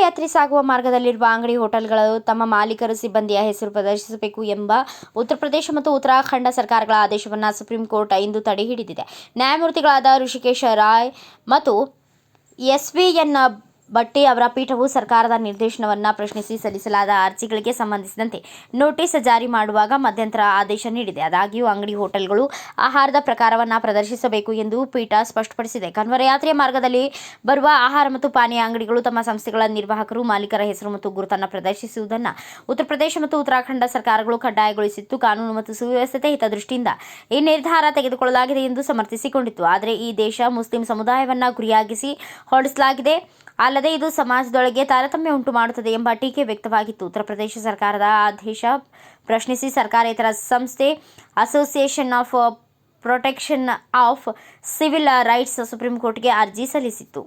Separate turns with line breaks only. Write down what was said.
ಯಾತ್ರೆ ಸಾಗುವ ಮಾರ್ಗದಲ್ಲಿರುವ ಅಂಗಡಿ ಹೋಟೆಲ್ಗಳು ತಮ್ಮ ಮಾಲೀಕರು ಸಿಬ್ಬಂದಿಯ ಹೆಸರು ಪ್ರದರ್ಶಿಸಬೇಕು ಎಂಬ ಉತ್ತರ ಪ್ರದೇಶ ಮತ್ತು ಉತ್ತರಾಖಂಡ ಸರ್ಕಾರಗಳ ಆದೇಶವನ್ನು ಸುಪ್ರೀಂ ಕೋರ್ಟ್ ಇಂದು ತಡೆ ಹಿಡಿದಿದೆ. ನ್ಯಾಯಮೂರ್ತಿಗಳಾದ ಋಷಿಕೇಶ ರಾಯ್ ಮತ್ತು ಎಸ್ ವಿ ಎಸ್ವಿಎನ್ ಭಟ್ಟಿ ಅವರ ಪೀಠವು ಸರ್ಕಾರದ ನಿರ್ದೇಶನವನ್ನು ಪ್ರಶ್ನಿಸಿ ಸಲ್ಲಿಸಲಾದ ಅರ್ಜಿಗಳಿಗೆ ಸಂಬಂಧಿಸಿದಂತೆ ನೋಟಿಸ್ ಜಾರಿ ಮಾಡುವಾಗ ಮಧ್ಯಂತರ ಆದೇಶ ನೀಡಿದೆ. ಆದಾಗ್ಯೂ ಅಂಗಡಿ ಹೋಟೆಲ್ಗಳು ಆಹಾರದ ಪ್ರಕಾರವನ್ನು ಪ್ರದರ್ಶಿಸಬೇಕು ಎಂದು ಪೀಠ ಸ್ಪಷ್ಟಪಡಿಸಿದೆ. ಕಣ್ವರಯಾತ್ರೆಯ ಮಾರ್ಗದಲ್ಲಿ ಬರುವ ಆಹಾರ ಮತ್ತು ಪಾನೀಯ ಅಂಗಡಿಗಳು ತಮ್ಮ ಸಂಸ್ಥೆಗಳ ನಿರ್ವಾಹಕರು, ಮಾಲೀಕರ ಹೆಸರು ಮತ್ತು ಗುರುತನ್ನು ಪ್ರದರ್ಶಿಸುವುದನ್ನು ಉತ್ತರ ಪ್ರದೇಶ ಮತ್ತು ಉತ್ತರಾಖಂಡ ಸರ್ಕಾರಗಳು ಕಡ್ಡಾಯಗೊಳಿಸಿತ್ತು. ಕಾನೂನು ಮತ್ತು ಸುವ್ಯವಸ್ಥತೆ ಹಿತದೃಷ್ಟಿಯಿಂದ ಈ ನಿರ್ಧಾರ ತೆಗೆದುಕೊಳ್ಳಲಾಗಿದೆ ಎಂದು ಸಮರ್ಥಿಸಿಕೊಂಡಿತ್ತು. ಆದರೆ ಈ ದೇಶ ಮುಸ್ಲಿಂ ಸಮುದಾಯವನ್ನು ಗುರಿಯಾಗಿಸಿ ಹೊರಡಿಸಲಾಗಿದೆ. ಅಲ್ಲದೆ ಇದು ಸಮಾಜದೊಳಗೆ ತಾರತಮ್ಯ ಉಂಟು ಮಾಡುತ್ತದೆ ಎಂಬ ಟೀಕೆ ವ್ಯಕ್ತವಾಗಿತ್ತು. ಉತ್ತರ ಪ್ರದೇಶ ಸರ್ಕಾರದ ಆದೇಶ ಪ್ರಶ್ನಿಸಿ ಸರ್ಕಾರೇತರ ಸಂಸ್ಥೆ association of protection of civil rights supreme ಕೋರ್ಟ್ಗೆ ಅರ್ಜಿ ಸಲ್ಲಿಸಿತ್ತು.